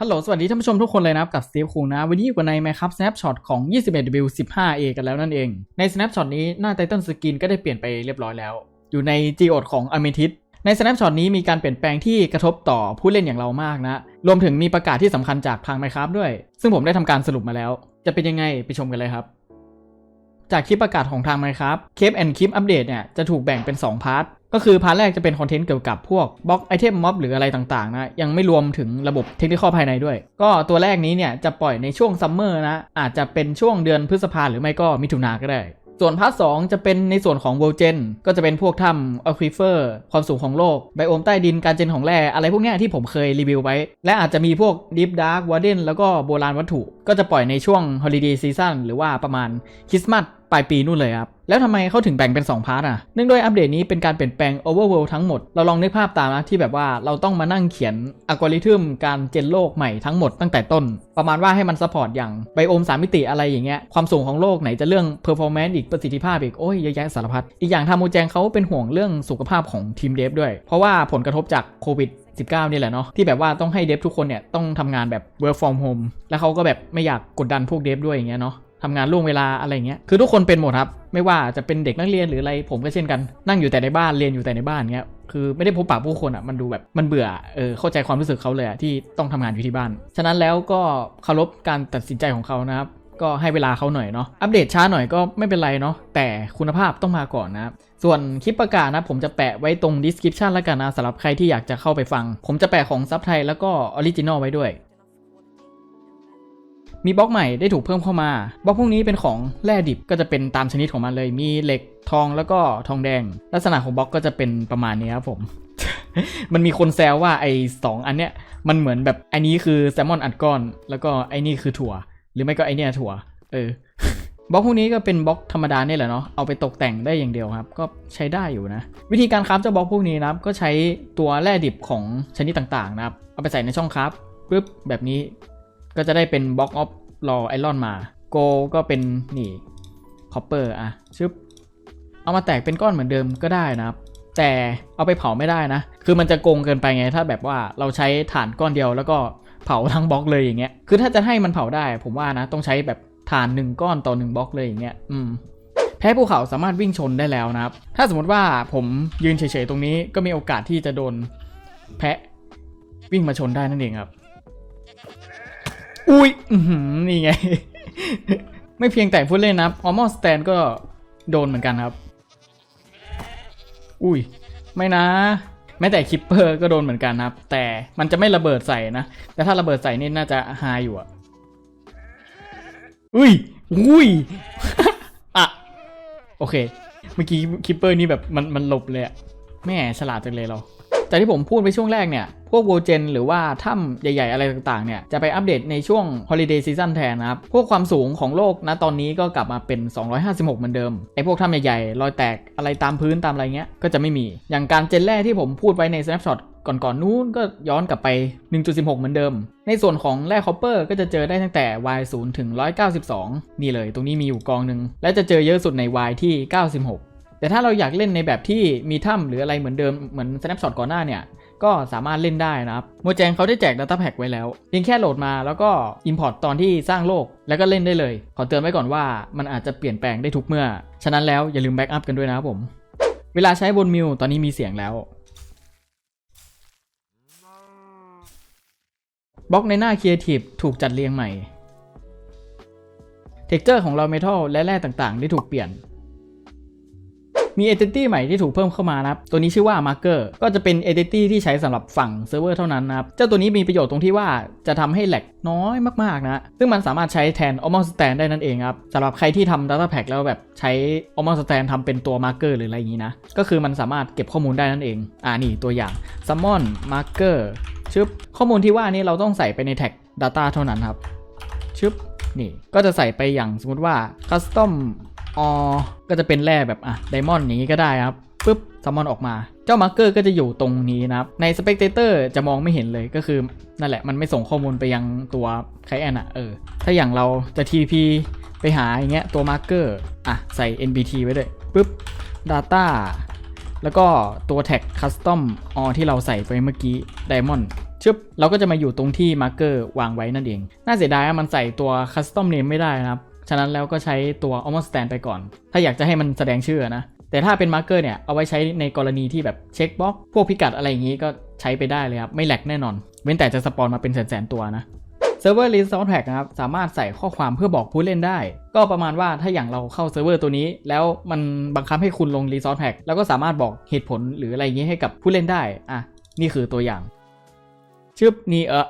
ฮัลโหล สวัสดีท่านผู้ชมทุกคนเลยนะครับ กับสตีฟคุงนะ วันนี้อยู่กับใน Minecraft Snapshot ของ 21W15A กันแล้วนั่นเอง ใน Snapshot นี้หน้า Title Skin ก็ได้เปลี่ยนไปเรียบร้อยแล้ว อยู่ใน Geode ของ Amethyst ใน Snapshot นี้มีการเปลี่ยนแปลงที่กระทบต่อผู้เล่นอย่างเรามากนะ รวมถึงมีประกาศที่สำคัญจากทาง Minecraft ด้วย ซึ่งผมได้ทำการสรุปมาแล้ว จะเป็นยังไงไปชมกันเลยครับ จากคลิปประกาศของทาง Minecraft เคปแอนคลิปอัปเดตเนี่ยจะถูกแบ่งเป็น 2 พาร์ท ก็คือพาร์ทแรกจะเป็นคอนเทนต์เกี่ยวกับพวกบล็อกไอเทมม็อบหรืออะไรต่างๆนะยังไม่รวมถึงระบบเทคนิคภายในด้วย ก็ตัวแรกนี้เนี่ยจะปล่อยในช่วงซัมเมอร์นะอาจจะเป็นช่วงเดือนพฤษภาหรือไม่ก็มิถุนาก็ได้ส่วนพาร์ทสจะเป็นในส่วนของ World Gen ก็จะเป็นพวกถ้ำอควิเฟอร์ความสูงของโลก ไบโอมใต้ดินการเจนของแร่อะไรพวกนี้ที่ผมเคยรีวิวไว้ และอาจจะมีพวก Deep Dark Warden แล้วก็โบราณวัตถุ ก็จะปล่อยในช่วง Holiday Season หรือว่าประมาณคริสต์มาส ปลายปีนู่นเลยครับ แล้วทำไมเขาถึงแบ่งเป็น 2 พาร์ทอะ เนื่องด้วยอัปเดตนี้เป็นการเปลี่ยนแปลง Overworld ทั้งหมด เราลองนึกภาพตามนะที่แบบว่าเราต้องมานั่งเขียนอัลกอริทึมการเจนโลกใหม่ทั้งหมดตั้งแต่ต้น ประมาณว่าให้มันซัพพอร์ตอย่างไบโอมสามมิติอะไรอย่างเงี้ย ความสูงของโลกไหนจะเรื่อง performance อีกประสิทธิภาพอีก โอ้ยเยอะแยะสารพัด อีกอย่างทางโมแจงเขาเป็นห่วงเรื่องสุขภาพของทีมเดฟด้วย เพราะว่าผลกระทบจากโควิด19นี่แหละเนาะที่แบบว่าต้องให้เดฟทุกคนเนี่ยต้องทำงานแบบ work from home แล้วเขาก็แบบไม่อยากกดดันพวกเดฟด้วยอย่างเงี้ยเนาะ ทำงานล่วงเวลาอะไรเงี้ย คือทุกคนเป็นหมดครับ ไม่ว่าจะเป็นเด็กนักเรียนหรืออะไรผมก็เช่นกัน นั่งอยู่แต่ในบ้าน เรียนอยู่แต่ในบ้านเงี้ย คือไม่ได้พบปะผู้คนอะ มันดูแบบ มันเบื่อ เออ เข้าใจความรู้สึกเขาเลยอะที่ต้องทำงานอยู่ที่บ้าน ฉะนั้นแล้วก็เคารพการตัดสินใจของเขานะครับ ก็ให้เวลาเขาหน่อยเนาะ อัปเดตช้าหน่อยก็ไม่เป็นไรเนาะ แต่คุณภาพต้องมาก่อนนะครับส่วนคลิปประกาศนะผมจะแปะไว้ตรง description แล้วกันนะสำหรับใครที่อยากจะเข้าไปฟัง ผมจะแปะของซับไทยแล้วก็ออริจินอลไว้ด้วย มีบล็อกใหม่ได้ถูกเพิ่มเข้ามา บล็อกพวกนี้เป็นของแร่ดิบก็จะเป็นตามชนิดของมันเลย มีเหล็กทองแล้วก็ทองแดง ลักษณะของบล็อกก็จะเป็นประมาณนี้ครับผม มันมีคนแซวว่าไอ้สองอันเนี้ยมันเหมือนแบบไอ้นี้คือแซลมอนอัดก้อน แล้วก็ไอ้นี่คือถั่ว หรือไม่ก็ไอ้นี่ถั่ว เออบล็อกพวกนี้ก็เป็นบล็อกธรรมดาเนี่ยแหละเนาะ เอาไปตกแต่งได้อย่างเดียวครับ ก็ใช้ได้อยู่นะ วิธีการคราฟเจ้าบล็อกพวกนี้นะครับ ก็ใช้ตัวแร่ดิบของชนิดต่างๆนะครับ เอาไปใส่ในช่องคราฟปุ๊บแบบนี้ ก็จะได้เป็นบล็อกออฟ รอไอรอนมาโกก็เป็นนี่คอปเปอร์อะชึบเอามาแตกเป็นก้อนเหมือนเดิมก็ได้นะครับ แต่เอาไปเผาไม่ได้นะ คือมันจะโกงเกินไปไง ถ้าแบบว่าเราใช้ถ่านก้อนเดียวแล้วก็เผาทั้งบล็อกเลยอย่างเงี้ย คือถ้าจะให้มันเผาได้ ผมว่านะ ต้องใช้แบบถ่านหนึ่งก้อนต่อหนึ่งบล็อกเลยอย่างเงี้ย อืมแพ้ภูเขาสามารถวิ่งชนได้แล้วนะครับ ถ้าสมมติว่าผมยืนเฉยๆตรงนี้ก็มีโอกาสที่จะโดนแพะวิ่งมาชนได้นั่นเองครับ อุ้ยอื้อหือนี่ไง ไม่เพียงแต่ผู้เล่นนะครับออมอสแตนก็โดนเหมือนกันครับ อุ้ย ไม่นะ แม้แต่คิปเปอร์ก็โดนเหมือนกันนะครับ แต่มันจะไม่ระเบิดใส่นะ แต่ถ้าระเบิดใส่นี่น่าจะฮาอยู่อะอุ้ย อุ้ยอะโอเค เมื่อกี้คิปเปอร์นี่แบบมันมันหลบเลยอะแม่ฉลาดจังเลยเรา จากที่ผมพูดไปช่วงแรกเนี่ยพวกโวเจนหรือว่าถ้ำใหญ่ ๆ อะไรต่างๆ เนี่ย จะไปอัปเดตในช่วง Holiday Season แทนนะครับ พวกความสูงของโลกนะตอนนี้ก็กลับมาเป็น 256 เหมือนเดิม ไอ้พวกถ้ำใหญ่ๆ รอยแตกอะไรตามพื้นตามอะไรเงี้ย ก็จะไม่มี อย่างการเจนแร่ที่ผมพูดไว้ใน Snapshot ก่อนๆนู้นก็ย้อนกลับไป 1.16 เหมือนเดิม ในส่วนของแร่คอปเปอร์ก็จะเจอได้ตั้งแต่ Y 0ถึง 192 นี่เลย ตรงนี้มีอยู่กองหนึ่ง และจะเจอเยอะสุดใน Y ที่ 96 แต่ถ้าเราอยากเล่นในแบบที่มีถ้ำหรืออะไรเหมือนเดิมเหมือน Snapshot ก่อนหน้าเนี่ยก็สามารถเล่นได้นะครับโมแจงเขาได้แจก Data Pack ไว้แล้ว เพียงแค่โหลดมาแล้วก็ Import ตอนที่สร้างโลกแล้วก็เล่นได้เลย ขอเตือนไว้ก่อนว่ามันอาจจะเปลี่ยนแปลงได้ทุกเมื่อ ฉะนั้นแล้วอย่าลืมแบ็กอัพกันด้วยนะครับผม เวลาใช้บนมิวตอนนี้มีเสียงแล้วบล็อกในหน้า Creative ถูกจัดเรียงใหม่เท็กเจอร์ของเราเมทัลและแร่ต่างๆ ได้ถูกเปลี่ยน มี Entity ใหม่ที่ถูกเพิ่มเข้ามานะครับ ตัวนี้ชื่อว่า Marker ก็จะเป็น Entity ที่ใช้สำหรับฝั่งเซิร์ฟเวอร์เท่านั้นนะครับ เจ้าตัวนี้มีประโยชน์ตรงที่ว่าจะทำให้แหลกน้อยมากๆนะ ซึ่งมันสามารถใช้แทน o m o Stand ได้นั่นเองครับสำหรับใครที่ทำ Data Pack แล้วแบบใช้ o m o Stand ทำเป็นตัว Marker หรืออะไรอย่างนี้นะ ก็คือมันสามารถเก็บข้อมูลได้นั่นเอง อ่านี่ตัวอย่าง Summon Marker ชึบข้อมูลที่ว่านี้เราต้องใส่ไปในแท็ก Data เท่านั้นครับชึบนี่ก็จะใส่ไปอย่างสมมติว่า custom or ก็จะเป็นแร่แบบอะ diamond อย่างนี้ก็ได้ครับปุ๊บซัมมอนออกมา เจ้ามาร์เกอร์ก็จะอยู่ตรงนี้นะครับ ใน spectator จะมองไม่เห็นเลยก็คือ นั่นแหละมันไม่ส่งข้อมูลไปยังตัวไคแอนอะเออ ถ้าอย่างเราจะ TP ไปหาอย่างเงี้ยตัวมาร์เกอร์อะใส่ NBT ไว้ด้วยปุ๊บ data แล้วก็ตัวแท็ก custom or ที่เราใส่ไปเมื่อกี้ diamond ชึบเราก็จะมาอยู่ตรงที่มาร์เกอร์วางไว้นั่นเอง น่าเสียดายมันใส่ตัว custom name ไม่ได้นะครับ ฉะนั้นแล้วก็ใช้ตัว almost stand ไปก่อน ถ้าอยากจะให้มันแสดงชื่อนะ แต่ถ้าเป็นมาร์เกอร์เนี่ย เอาไว้ใช้ในกรณีที่แบบเช็คบล็อกพวกพิกัดอะไรอย่างนี้ก็ใช้ไปได้เลยครับ ไม่แหลกแน่นอน เว้นแต่จะสปอนมาเป็นแสนๆตัวนะเซิร์ฟเวอร์ Resource Pack นะครับ สามารถใส่ข้อความเพื่อบอกผู้เล่นได้ ก็ประมาณว่าถ้าอย่างเราเข้าเซิร์ฟเวอร์ตัวนี้ แล้วมันบังคับให้คุณลง Resource Pack แล้วก็สามารถบอกเหตุผลหรืออะไรอย่างนี้ให้กับผู้เล่นได้ อะ นี่คือตัวอย่าง ชึบนี่เออ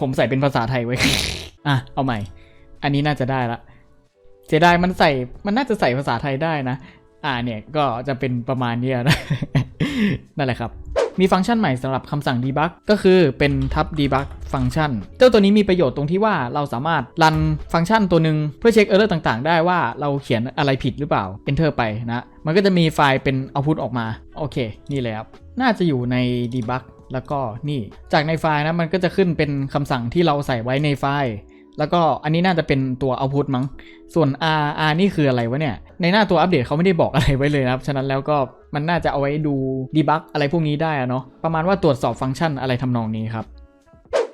ผมใส่เป็นภาษาไทยไว้ อะ เอาใหม่ อันนี้น่าจะได้ละเสียดายมันใส่มันน่าจะใส่ภาษาไทยได้นะ อ่าเนี่ยก็จะเป็นประมาณนี้นะนั่นแหละครับ มีฟังก์ชันใหม่สำหรับคำสั่ง debug ก็คือเป็นทับ debug ฟังก์ชัน เจ้าตัวนี้มีประโยชน์ตรงที่ว่าเราสามารถรันฟังก์ชันตัวหนึ่งเพื่อเช็ค error ต่างๆ ได้ว่าเราเขียนอะไรผิดหรือเปล่า enter ไปนะ มันก็จะมีไฟล์เป็น output ออกมา โอเค นี่เลยครับ น่าจะอยู่ใน debug แล้วก็นี่ จากในไฟล์นะมันก็จะขึ้นเป็นคำสั่งที่เราใส่ไว้ในไฟล์ แล้วก็อันนี้น่าจะเป็นตัวเอาพุทมั้ง ส่วน R R นี่คืออะไรวะเนี่ย ในหน้าตัวอัปเดตเขาไม่ได้บอกอะไรไว้เลยนะครับ ฉะนั้นแล้วก็มันน่าจะเอาไว้ดูดีบักอะไรพวกนี้ได้อะเนาะ ประมาณว่าตรวจสอบฟังก์ชันอะไรทำนองนี้ครับ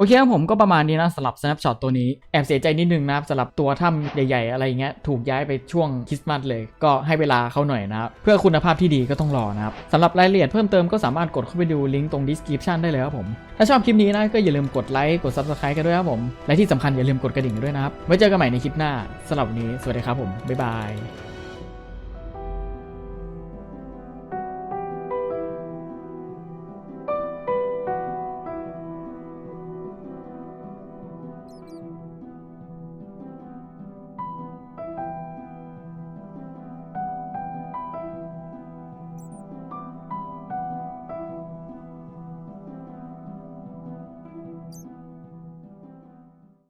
โอเคครับผมก็ประมาณนี้นะสำหรับ snapshot ตัวนี้ แอบเสียใจนิดนึงนะครับสำหรับตัวถ้ำใหญ่ๆ อะไรอย่างเงี้ยถูกย้ายไปช่วงคริสต์มาสเลย ก็ให้เวลาเขาหน่อยนะครับเพื่อคุณภาพที่ดีก็ต้องรอนะครับสำหรับรายละเอียดเพิ่มเติมก็สามารถกดเข้าไปดูลิงก์ตรง description ได้เลยครับผมถ้าชอบคลิปนี้นะก็อย่าลืมกดไลค์กด subscribe กันด้วยครับผมและที่สำคัญอย่าลืมกดกระดิ่งด้วยนะครับไว้เจอกันใหม่ในคลิปหน้าสำหรับวันนี้สวัสดีครับผมบ๊ายบาย